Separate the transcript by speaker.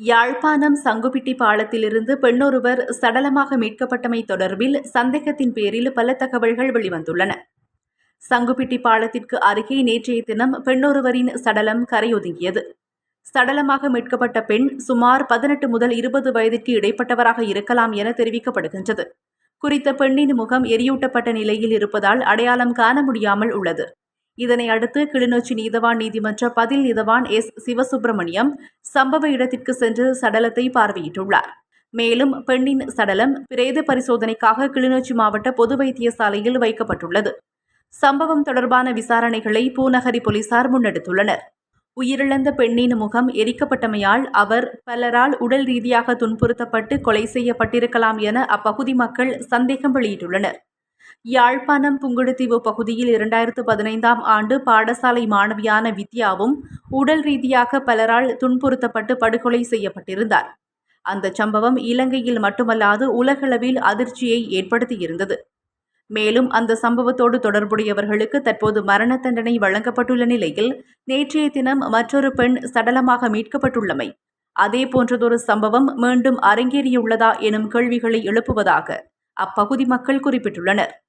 Speaker 1: யாழ்ப்பாணம் சங்குபிட்டி பாலத்திலிருந்து பெண்ணொருவர் சடலமாக மீட்கப்பட்டமை தொடர்பில் சந்தேகத்தின் பேரில் பல தகவல்கள் வெளிவந்துள்ளன. சங்குபிட்டி பாலத்திற்கு அருகே நேற்றைய தினம் பெண்ணொருவரின் சடலம் கரையொதுங்கியது. சடலமாக மீட்கப்பட்ட பெண் சுமார் பதினெட்டு முதல் இருபது வயதிற்கு இடைப்பட்டவராக இருக்கலாம் என தெரிவிக்கப்படுகின்றது. குறித்த பெண்ணின் முகம் எரியூட்டப்பட்ட நிலையில் இருப்பதால் அடையாளம் காண முடியாமல் உள்ளது. இதனை அடுத்து கிளிநொச்சி நீதவான் நீதிமன்ற பதில் நீதவான் எஸ். சிவசுப்பிரமணியம் சம்பவ இடத்திற்கு சென்று சடலத்தை பார்வையிட்டுள்ளார். மேலும் பெண்ணின் சடலம் பிரேத பரிசோதனைக்காக கிளிநொச்சி மாவட்ட பொது வைத்தியசாலையில் வைக்கப்பட்டுள்ளது. சம்பவம் தொடர்பான விசாரணைகளை பூநகரி போலீசார் முன்னெடுத்துள்ளனர். உயிரிழந்த பெண்ணின் முகம் எரிக்கப்பட்டமையால் அவர் பலரால் உடல் ரீதியாக துன்புறுத்தப்பட்டு கொலை செய்யப்பட்டிருக்கலாம் என அப்பகுதி மக்கள் சந்தேகம் வெளியிட்டுள்ளனர். யாழ்ப்பாணம் புங்குடுதீவு பகுதியில் இரண்டாயிரத்து பதினைந்தாம் ஆண்டு பாடசாலை மாணவியான வித்யாவும் உடல் ரீதியாக பலரால் துன்புறுத்தப்பட்டு படுகொலை செய்யப்பட்டிருந்தார். அந்த சம்பவம் இலங்கையில் மட்டுமல்லாது உலகளவில் அதிர்ச்சியை ஏற்படுத்தியிருந்தது. மேலும் அந்த சம்பவத்தோடு தொடர்புடையவர்களுக்கு தற்போது மரண தண்டனை வழங்கப்பட்டுள்ள நிலையில் நேற்றைய தினம் மற்றொரு பெண் சடலமாக மீட்கப்பட்டுள்ளமை அதே போன்றதொரு சம்பவம் மீண்டும் அரங்கேறியுள்ளதா எனும் கேள்விகளை எழுப்புவதாக அப்பகுதி மக்கள் குறிப்பிட்டுள்ளனர்.